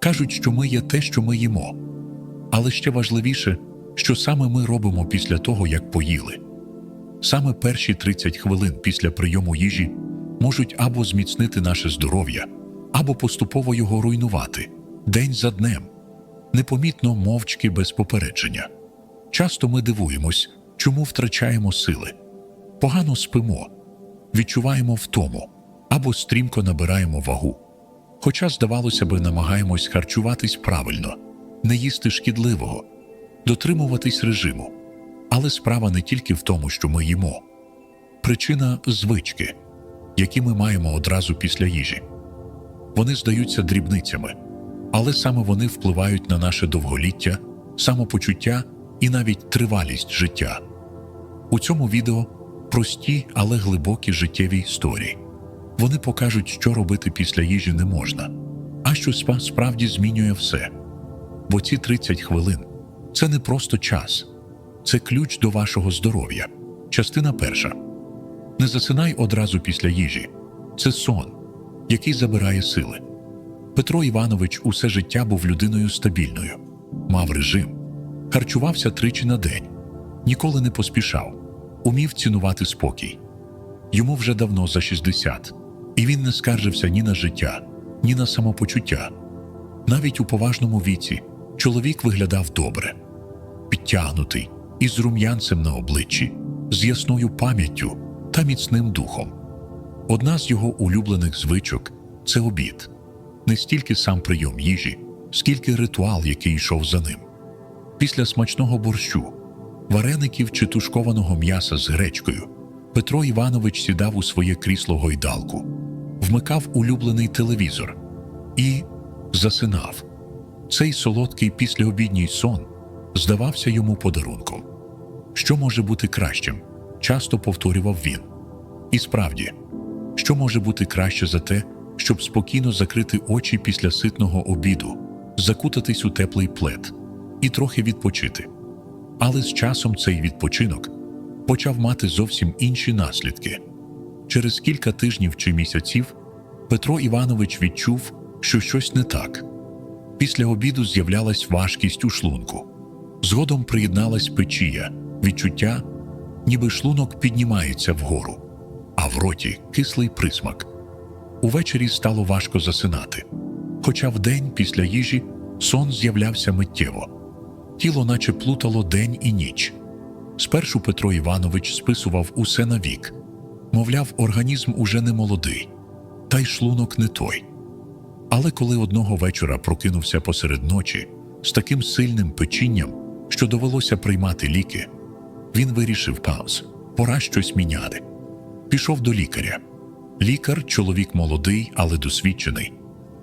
Кажуть, що ми є те, що ми їмо. Але ще важливіше, що саме ми робимо після того, як поїли. Саме перші 30 хвилин після прийому їжі можуть або зміцнити наше здоров'я, або поступово його руйнувати день за днем, непомітно мовчки без попередження. Часто ми дивуємось, чому втрачаємо сили, погано спимо, відчуваємо втому або стрімко набираємо вагу. Хоча, здавалося би, намагаємось харчуватись правильно, не їсти шкідливого, дотримуватись режиму. Але справа не тільки в тому, що ми їмо. Причина звички, які ми маємо одразу після їжі. Вони здаються дрібницями, але саме вони впливають на наше довголіття, самопочуття і навіть тривалість життя. У цьому відео прості, але глибокі життєві історії. Вони покажуть, що робити після їжі не можна, а що справді змінює все. Бо ці 30 хвилин це не просто час, це ключ до вашого здоров'я. Частина перша. Не засинай одразу після їжі. Це сон, який забирає сили. Петро Іванович усе життя був людиною стабільною, мав режим, харчувався тричі на день, ніколи не поспішав, умів цінувати спокій. Йому вже давно за 60, і він не скаржився ні на життя, ні на самопочуття. Навіть у поважному віці чоловік виглядав добре, підтягнутий, із рум'янцем на обличчі, з ясною пам'яттю та міцним духом. Одна з його улюблених звичок це обід, не стільки сам прийом їжі, скільки ритуал, який йшов за ним. Після смачного борщу, вареників чи тушкованого м'яса з гречкою, Петро Іванович сідав у своє крісло гойдалку, вмикав улюблений телевізор і засинав. Цей солодкий післяобідній сон здавався йому подарунком. Що може бути кращим? часто повторював він. І справді, що може бути краще за те, щоб спокійно закрити очі після ситного обіду, закутатись у теплий плед і трохи відпочити. Але з часом цей відпочинок почав мати зовсім інші наслідки. Через кілька тижнів чи місяців Петро Іванович відчув, що щось не так. Після обіду з'являлась важкість у шлунку. Згодом приєдналась печія, відчуття, ніби шлунок піднімається вгору, а в роті кислий присмак. Увечері стало важко засинати. Хоча вдень після їжі сон з'являвся миттєво. Тіло наче плутало день і ніч. Спершу Петро Іванович списував усе на вік. Мовляв, організм уже не молодий, та й шлунок не той. Але коли одного вечора прокинувся посеред ночі з таким сильним печінням, що довелося приймати ліки, він вирішив пауз, пора щось міняти. Пішов до лікаря. Лікар, чоловік молодий, але досвідчений,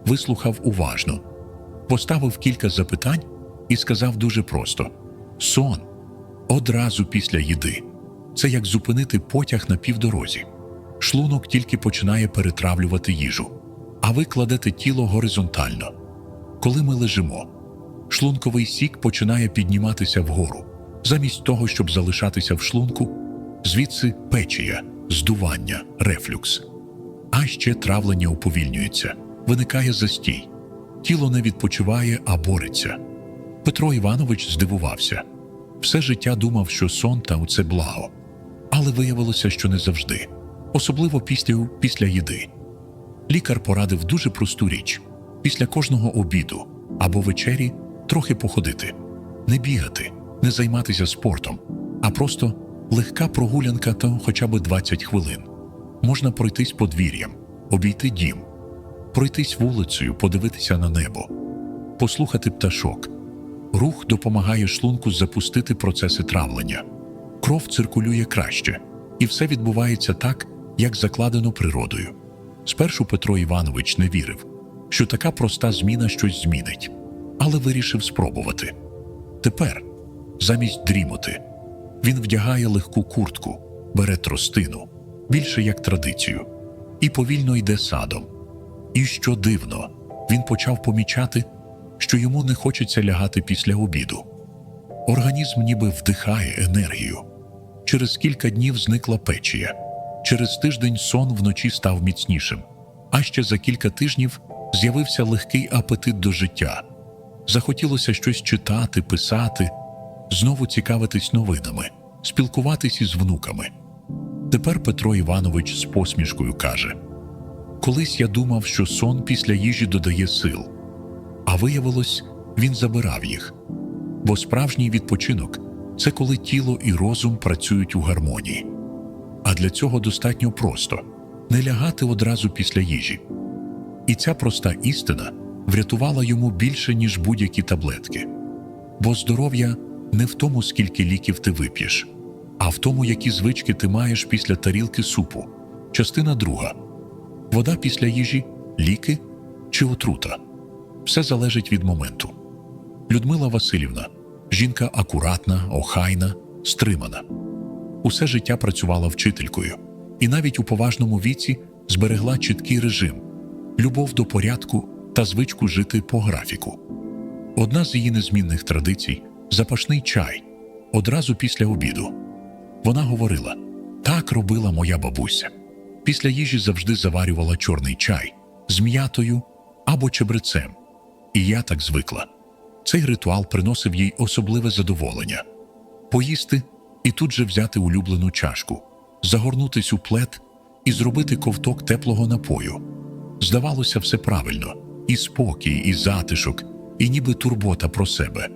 вислухав уважно, поставив кілька запитань і сказав дуже просто: сон одразу після їди. Це як зупинити потяг на півдорозі. Шлунок тільки починає перетравлювати їжу, а ви кладете тіло горизонтально. Коли ми лежимо, шлунковий сік починає підніматися вгору, замість того, щоб залишатися в шлунку, звідси печія, здування, рефлюкс. А ще травлення уповільнюється, виникає застій. Тіло не відпочиває, а бореться. Петро Іванович здивувався. Все життя думав, що сон та це благо. Але виявилося, що не завжди, особливо після, після їди. Лікар порадив дуже просту річ: після кожного обіду або вечері трохи походити, не бігати, не займатися спортом, а просто легка прогулянка то хоча б 20 хвилин. Можна пройтись подвір'ям, обійти дім, пройтись вулицею, подивитися на небо, послухати пташок. Рух допомагає шлунку запустити процеси травлення. Кров циркулює краще, і все відбувається так, як закладено природою. Спершу Петро Іванович не вірив, що така проста зміна щось змінить, але вирішив спробувати. Тепер, замість дрімоти, він вдягає легку куртку, бере тростину, більше як традицію, і повільно йде садом. І що дивно, він почав помічати, що йому не хочеться лягати після обіду. Організм ніби вдихає енергію. Через кілька днів зникла печія. Через тиждень сон вночі став міцнішим, а ще за кілька тижнів З'явився легкий апетит до життя. Захотілося щось читати, писати, знову цікавитись новинами, спілкуватись із внуками. Тепер Петро Іванович з посмішкою каже: Колись я думав, що сон після їжі додає сил, а виявилось, він забирав їх. Бо справжній відпочинок це коли тіло і розум працюють у гармонії. А для цього достатньо просто не лягати одразу після їжі. І ця проста істина врятувала йому більше, ніж будь-які таблетки. Бо здоров'я не в тому, скільки ліків ти вип'єш, а в тому, які звички ти маєш після тарілки супу. Частина друга вода після їжі, ліки чи отрута. Все залежить від моменту. Людмила Васильівна жінка акуратна, охайна, стримана. Усе життя працювала вчителькою і навіть у поважному віці зберегла чіткий режим, любов до порядку та звичку жити по графіку. Одна з її незмінних традицій запашний чай одразу після обіду. Вона говорила: так робила моя бабуся. Після їжі завжди заварювала чорний чай з м'ятою або чебрецем. І я так звикла. Цей ритуал приносив їй особливе задоволення поїсти і тут же взяти улюблену чашку, загорнутись у плед і зробити ковток теплого напою. Здавалося, все правильно, і спокій, і затишок, і ніби турбота про себе.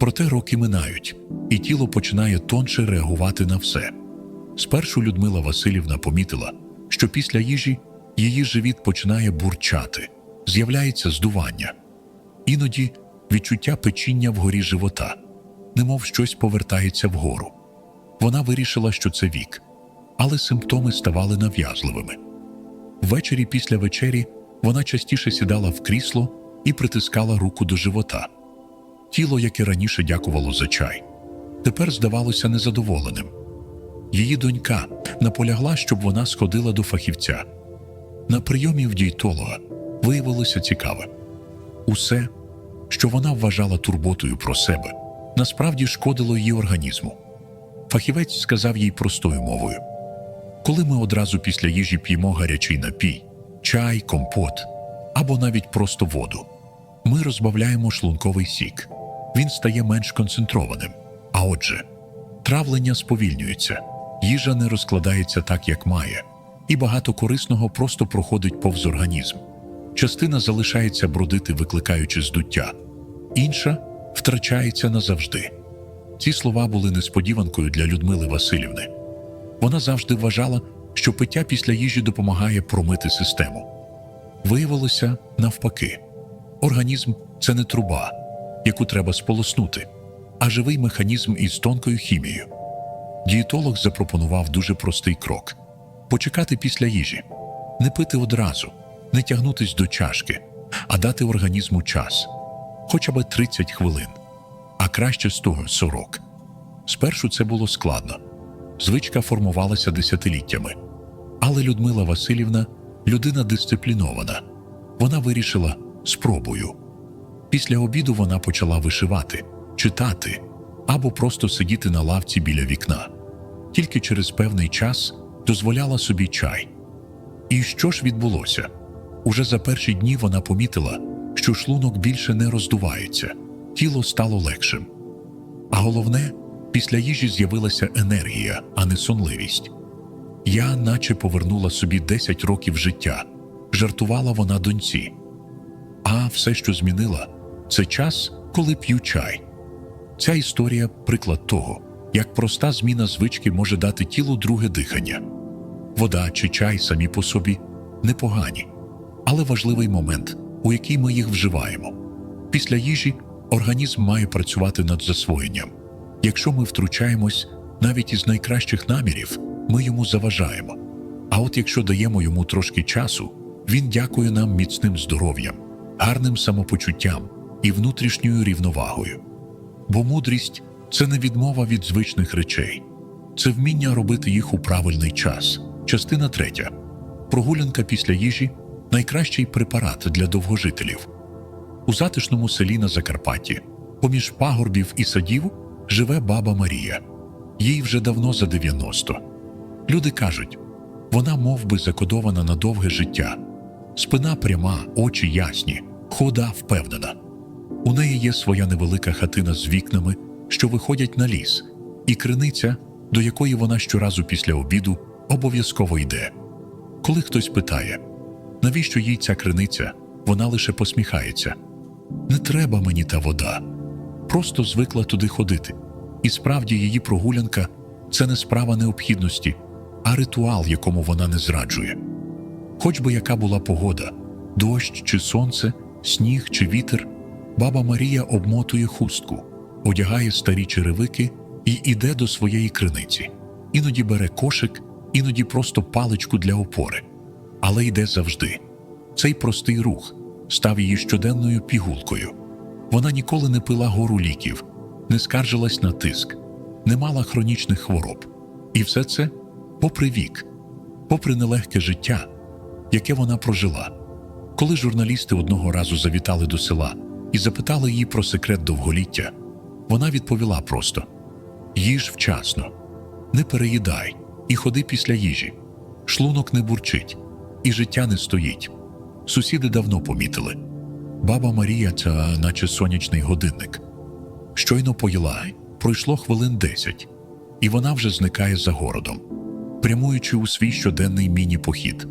Проте роки минають, і тіло починає тонше реагувати на все. Спершу Людмила Васильівна помітила, що після їжі її живіт починає бурчати, з'являється здування. Іноді відчуття печіння вгорі живота, немов щось повертається вгору. Вона вирішила, що це вік, але симптоми ставали нав'язливими. Ввечері після вечері вона частіше сідала в крісло і притискала руку до живота. Тіло, яке раніше дякувало за чай, тепер здавалося незадоволеним. Її донька наполягла, щоб вона сходила до фахівця. На прийомі в дієтолога виявилося цікаве усе, що вона вважала турботою про себе, насправді шкодило її організму. Фахівець сказав їй простою мовою: коли ми одразу після їжі п'ємо гарячий напій, чай, компот або навіть просто воду, ми розбавляємо шлунковий сік, він стає менш концентрованим. А отже, травлення сповільнюється, їжа не розкладається так, як має, і багато корисного просто проходить повз організм. Частина залишається бродити, викликаючи здуття, інша втрачається назавжди. Ці слова були несподіванкою для Людмили Васильівни. Вона завжди вважала, що пиття після їжі допомагає промити систему. Виявилося навпаки, організм це не труба, яку треба сполоснути, а живий механізм із тонкою хімією. Дієтолог запропонував дуже простий крок: почекати після їжі, не пити одразу, не тягнутись до чашки, а дати організму час хоча б 30 хвилин, а краще з того 40. Спершу це було складно. Звичка формувалася десятиліттями. Але Людмила Васильівна людина дисциплінована. Вона вирішила спробую. Після обіду вона почала вишивати, читати або просто сидіти на лавці біля вікна. Тільки через певний час дозволяла собі чай. І що ж відбулося? Уже за перші дні вона помітила, що шлунок більше не роздувається, тіло стало легшим. А головне, після їжі з'явилася енергія, а не сонливість. Я, наче повернула собі 10 років життя, жартувала вона доньці. А все, що змінила, це час, коли п'ю чай. Ця історія приклад того, як проста зміна звички може дати тілу друге дихання. Вода чи чай самі по собі непогані, але важливий момент, у який ми їх вживаємо. Після їжі організм має працювати над засвоєнням. Якщо ми втручаємось навіть із найкращих намірів, ми йому заважаємо. А от якщо даємо йому трошки часу, він дякує нам міцним здоров'ям, гарним самопочуттям і внутрішньою рівновагою. Бо мудрість це не відмова від звичних речей, це вміння робити їх у правильний час. Частина третя. Прогулянка після їжі найкращий препарат для довгожителів. У затишному селі на Закарпатті, поміж пагорбів і садів, живе баба Марія. Їй вже давно за 90. Люди кажуть, вона мов би, закодована на довге життя. Спина пряма, очі ясні, хода впевнена. У неї є своя невелика хатина з вікнами, що виходять на ліс, і криниця, до якої вона щоразу після обіду обов'язково йде. Коли хтось питає, навіщо їй ця криниця, вона лише посміхається. Не треба мені та вода. Просто звикла туди ходити. І справді її прогулянка це не справа необхідності, а ритуал, якому вона не зраджує. Хоч би яка була погода, дощ чи сонце, сніг чи вітер, баба Марія обмотує хустку, одягає старі черевики і іде до своєї криниці. Іноді бере кошик, іноді просто паличку для опори. Але йде завжди. Цей простий рух став її щоденною пігулкою. Вона ніколи не пила гору ліків, не скаржилась на тиск, не мала хронічних хвороб. І все це попри вік, попри нелегке життя, яке вона прожила. Коли журналісти одного разу завітали до села і запитали її про секрет довголіття, вона відповіла просто: їж вчасно, не переїдай і ходи після їжі. Шлунок не бурчить, і життя не стоїть. Сусіди давно помітили. Баба Марія це наче сонячний годинник. Щойно поїла, пройшло хвилин десять, і вона вже зникає за городом, прямуючи у свій щоденний міні-похід.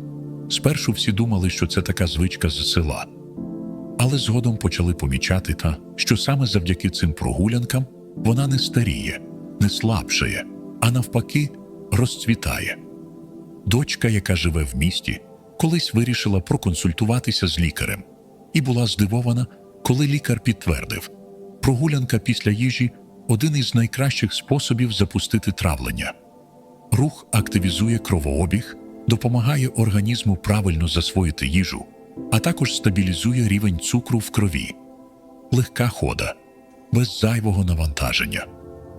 Спершу всі думали, що це така звичка з села, але згодом почали помічати та, що саме завдяки цим прогулянкам вона не старіє, не слабшає, а навпаки, розцвітає. Дочка, яка живе в місті, колись вирішила проконсультуватися з лікарем і була здивована, коли лікар підтвердив, прогулянка після їжі один із найкращих способів запустити травлення. Рух активізує кровообіг, допомагає організму правильно засвоїти їжу, а також стабілізує рівень цукру в крові. Легка хода, без зайвого навантаження.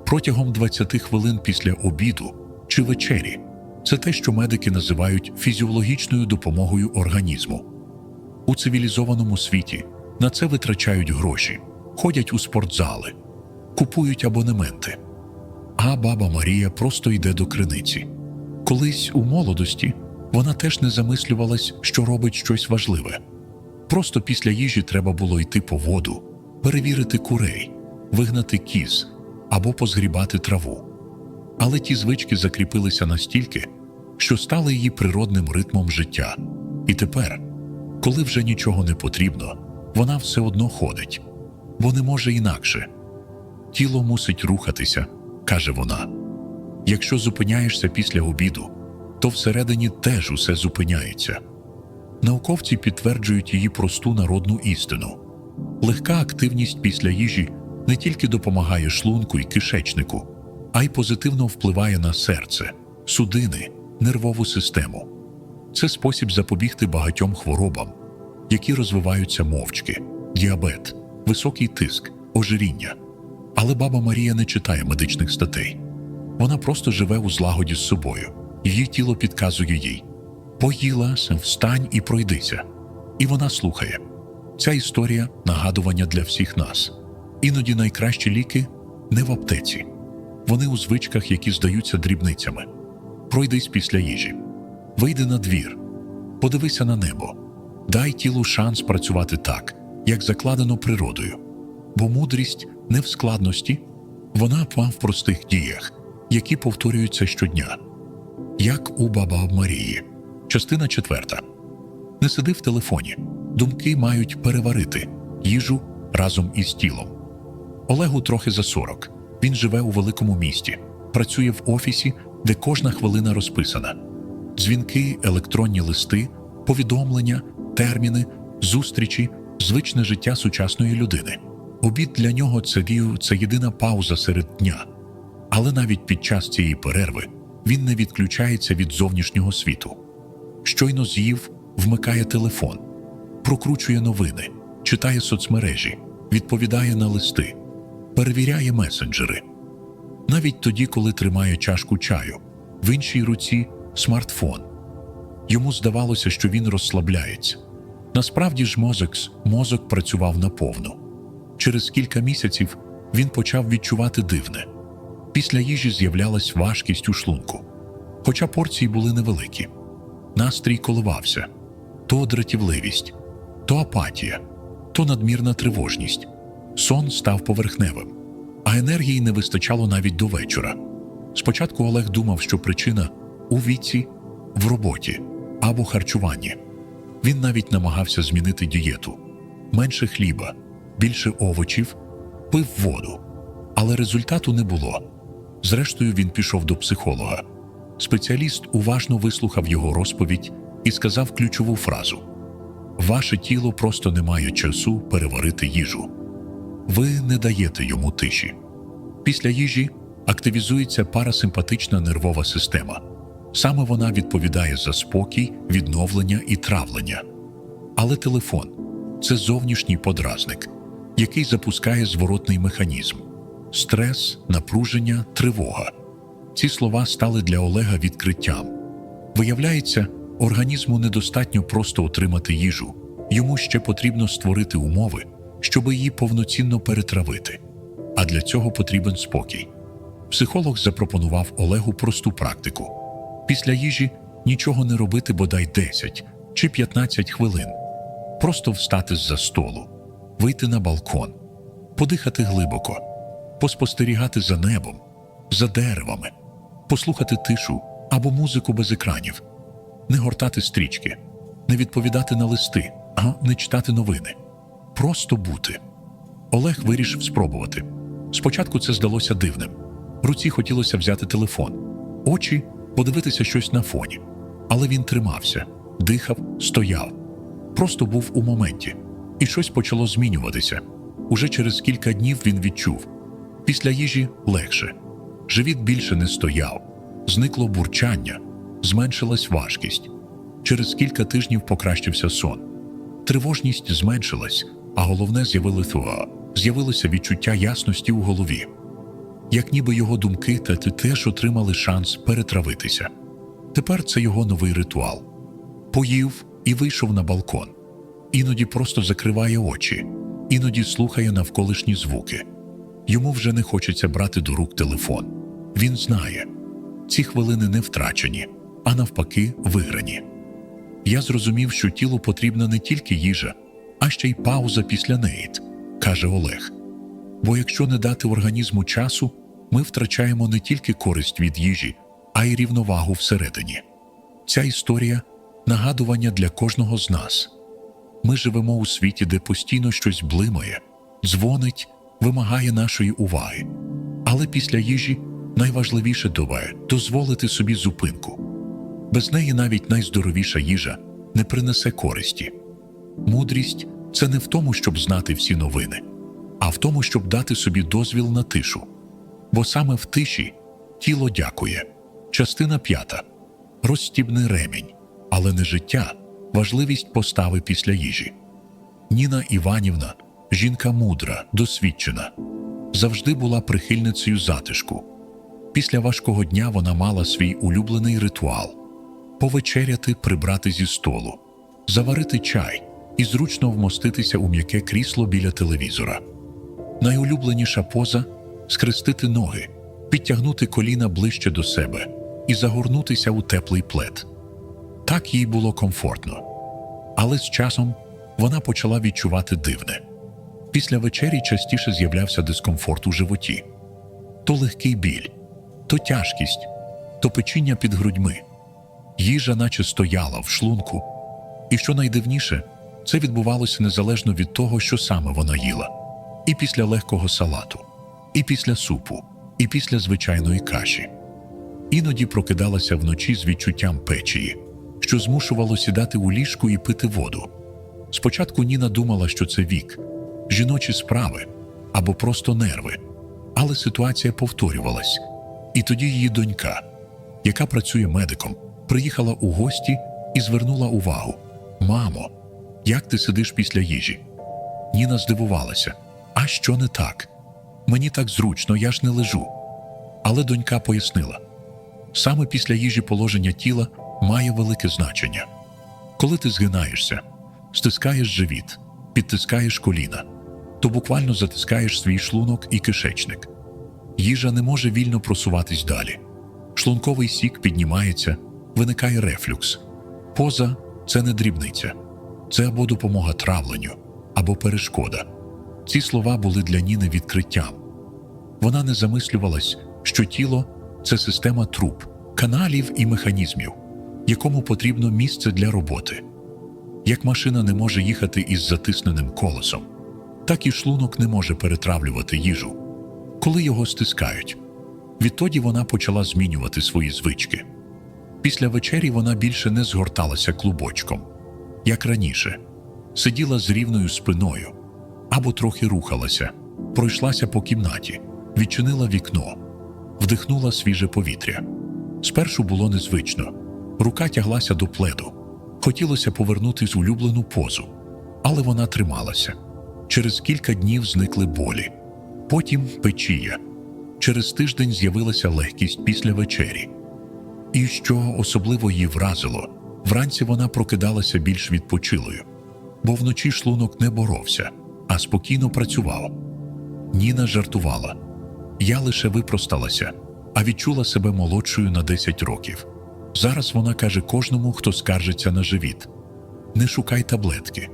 Протягом 20 хвилин після обіду чи вечері це те, що медики називають фізіологічною допомогою організму. У цивілізованому світі на це витрачають гроші, ходять у спортзали, купують абонементи. А баба Марія просто йде до криниці. Колись у молодості вона теж не замислювалась, що робить щось важливе. Просто після їжі треба було йти по воду, перевірити курей, вигнати кіз або позгрібати траву. Але ті звички закріпилися настільки, що стали її природним ритмом життя. І тепер, коли вже нічого не потрібно, вона все одно ходить, бо не може інакше. Тіло мусить рухатися, каже вона. Якщо зупиняєшся після обіду, то всередині теж усе зупиняється. Науковці підтверджують її просту народну істину. Легка активність після їжі не тільки допомагає шлунку і кишечнику, а й позитивно впливає на серце, судини, нервову систему. Це спосіб запобігти багатьом хворобам, які розвиваються мовчки, діабет, високий тиск, ожиріння. Але баба Марія не читає медичних статей. Вона просто живе у злагоді з собою. Її тіло підказує їй поїла, встань і пройдися. І вона слухає. Ця історія нагадування для всіх нас. Іноді найкращі ліки не в аптеці. Вони у звичках, які здаються дрібницями. Пройдись після їжі, вийди на двір, подивися на небо, дай тілу шанс працювати так, як закладено природою. Бо мудрість не в складності, вона вам в простих діях, які повторюються щодня. Як у баба Марії. Частина четверта. Не сиди в телефоні. Думки мають переварити їжу разом із тілом. Олегу трохи за 40. Він живе у великому місті, працює в офісі, де кожна хвилина розписана. Дзвінки, електронні листи, повідомлення, терміни, зустрічі, звичне життя сучасної людини. Обід для нього це вію, це єдина пауза серед дня. Але навіть під час цієї перерви він не відключається від зовнішнього світу. Щойно з'їв, вмикає телефон, прокручує новини, читає соцмережі, відповідає на листи, перевіряє месенджери. Навіть тоді, коли тримає чашку чаю, в іншій руці смартфон. Йому здавалося, що він розслабляється. Насправді ж мозок, мозок працював наповну. Через кілька місяців він почав відчувати дивне. Після їжі з'являлась важкість у шлунку, хоча порції були невеликі. Настрій коливався. то дратівливість, то апатія, то надмірна тривожність. Сон став поверхневим, а енергії не вистачало навіть до вечора. Спочатку Олег думав, що причина у віці, в роботі або харчуванні. Він навіть намагався змінити дієту: менше хліба, більше овочів, пив воду. Але результату не було. Зрештою, він пішов до психолога. Спеціаліст уважно вислухав його розповідь і сказав ключову фразу: Ваше тіло просто не має часу переварити їжу. Ви не даєте йому тиші. Після їжі активізується парасимпатична нервова система. Саме вона відповідає за спокій, відновлення і травлення. Але телефон це зовнішній подразник, який запускає зворотний механізм стрес, напруження, тривога. Ці слова стали для Олега відкриттям. Виявляється, організму недостатньо просто отримати їжу, йому ще потрібно створити умови, щоб її повноцінно перетравити. А для цього потрібен спокій. Психолог запропонував Олегу просту практику: після їжі нічого не робити бодай 10 чи 15 хвилин, просто встати з-за столу, вийти на балкон, подихати глибоко, поспостерігати за небом, за деревами, послухати тишу або музику без екранів, не гортати стрічки, не відповідати на листи, а не читати новини. Просто бути. Олег вирішив спробувати. Спочатку це здалося дивним. Руці хотілося взяти телефон, очі подивитися щось на фоні. Але він тримався, дихав, стояв. Просто був у моменті, і щось почало змінюватися. Уже через кілька днів він відчув після їжі легше. Живіт більше не стояв, зникло бурчання, зменшилась важкість. Через кілька тижнів покращився сон. Тривожність зменшилась, а головне з'явилося з'явилося відчуття ясності у голові. Як ніби його думки та теж отримали шанс перетравитися. Тепер це його новий ритуал. Поїв і вийшов на балкон. Іноді просто закриває очі, іноді слухає навколишні звуки. Йому вже не хочеться брати до рук телефон. Він знає, ці хвилини не втрачені, а навпаки, виграні. Я зрозумів, що тілу потрібна не тільки їжа, а ще й пауза після неї, каже Олег. Бо якщо не дати організму часу, ми втрачаємо не тільки користь від їжі, а й рівновагу всередині. Ця історія нагадування для кожного з нас. Ми живемо у світі, де постійно щось блимає, дзвонить, вимагає нашої уваги. Але після їжі найважливіше добає дозволити собі зупинку. Без неї навіть найздоровіша їжа не принесе користі. Мудрість це не в тому, щоб знати всі новини, а в тому, щоб дати собі дозвіл на тишу. Бо саме в тиші тіло дякує. Частина п'ята розстібний ремінь, але не життя, важливість постави після їжі. Ніна Іванівна, жінка мудра, досвідчена, завжди була прихильницею затишку. Після важкого дня вона мала свій улюблений ритуал повечеряти, прибрати зі столу, заварити чай і зручно вмоститися у м'яке крісло біля телевізора. Найулюбленіша поза скрестити ноги, підтягнути коліна ближче до себе і загорнутися у теплий плед. Так їй було комфортно. Але з часом вона почала відчувати дивне. Після вечері частіше з'являвся дискомфорт у животі то легкий біль, то тяжкість, то печіння під грудьми. Їжа наче стояла в шлунку, і що найдивніше, це відбувалося незалежно від того, що саме вона їла, і після легкого салату, і після супу, і після звичайної каші. Іноді прокидалася вночі з відчуттям печії, що змушувало сідати у ліжку і пити воду. Спочатку Ніна думала, що це вік, жіночі справи або просто нерви, але ситуація повторювалась. І тоді її донька, яка працює медиком, приїхала у гості і звернула увагу: Мамо, як ти сидиш після їжі? Ніна здивувалася. А що не так? Мені так зручно, я ж не лежу. Але донька пояснила: саме після їжі положення тіла має велике значення. Коли ти згинаєшся, стискаєш живіт, підтискаєш коліна, то буквально затискаєш свій шлунок і кишечник. Їжа не може вільно просуватись далі. Шлунковий сік піднімається, виникає рефлюкс. Поза це не дрібниця, це або допомога травленню, або перешкода. Ці слова були для Ніни відкриттям. Вона не замислювалась, що тіло це система труб, каналів і механізмів, якому потрібно місце для роботи. Як машина не може їхати із затисненим колесом, так і шлунок не може перетравлювати їжу, коли його стискають. Відтоді вона почала змінювати свої звички. Після вечері вона більше не згорталася клубочком, як раніше, сиділа з рівною спиною або трохи рухалася, пройшлася по кімнаті, відчинила вікно, вдихнула свіже повітря. Спершу було незвично, рука тяглася до пледу, хотілося повернути з улюблену позу, але вона трималася. Через кілька днів зникли болі, потім печія. Через тиждень з'явилася легкість після вечері. І що особливо її вразило, вранці вона прокидалася більш відпочилою, бо вночі шлунок не боровся, а спокійно працював. Ніна жартувала. Я лише випросталася, а відчула себе молодшою на 10 років. Зараз вона каже кожному, хто скаржиться на живіт: не шукай таблетки.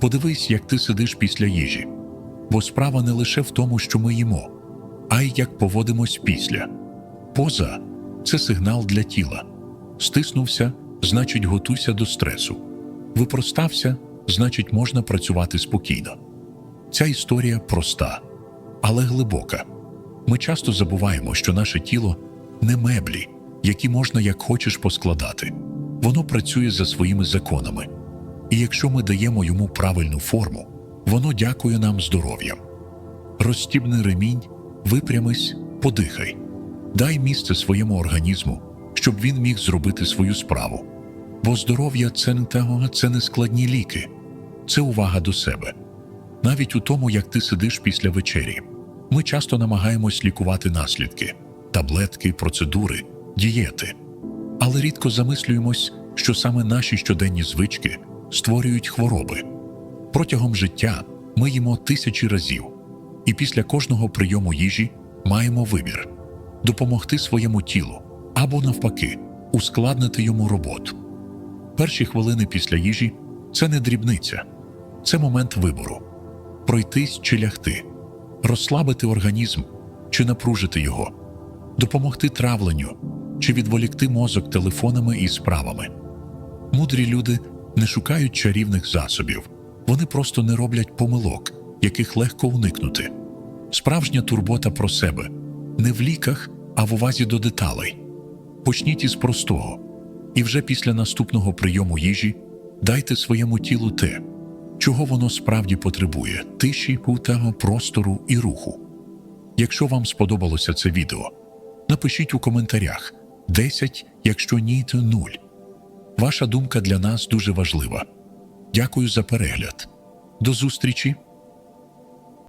Подивись, як ти сидиш після їжі. Бо справа не лише в тому, що ми їмо, а й як поводимось після. Поза це сигнал для тіла. Стиснувся, значить, готуйся до стресу. Випростався, значить, можна працювати спокійно. Ця історія проста, але глибока. Ми часто забуваємо, що наше тіло не меблі, які можна як хочеш поскладати. Воно працює за своїми законами. І якщо ми даємо йому правильну форму, воно дякує нам здоров'ям. Розстібни ремінь, випрямись, подихай. Дай місце своєму організму, щоб він міг зробити свою справу. Бо здоров'я це не того, це не складні ліки, це увага до себе. Навіть у тому, як ти сидиш після вечері, ми часто намагаємось лікувати наслідки, таблетки, процедури, дієти. Але рідко замислюємось, що саме наші щоденні звички створюють хвороби. Протягом життя ми їмо тисячі разів, і після кожного прийому їжі маємо вибір допомогти своєму тілу або, навпаки, ускладнити йому роботу. Перші хвилини після їжі це не дрібниця, це момент вибору пройтись чи лягти, розслабити організм чи напружити його, допомогти травленню чи відволікти мозок телефонами і справами. Мудрі люди не шукають чарівних засобів, вони просто не роблять помилок, яких легко уникнути. Справжня турбота про себе не в ліках, а в увазі до деталей. Почніть із простого, і вже після наступного прийому їжі дайте своєму тілу те, чого воно справді потребує тиші, путаго, простору і руху. Якщо вам сподобалося це відео, напишіть у коментарях 10, якщо ні, то 0. Ваша думка для нас дуже важлива. Дякую за перегляд. До зустрічі!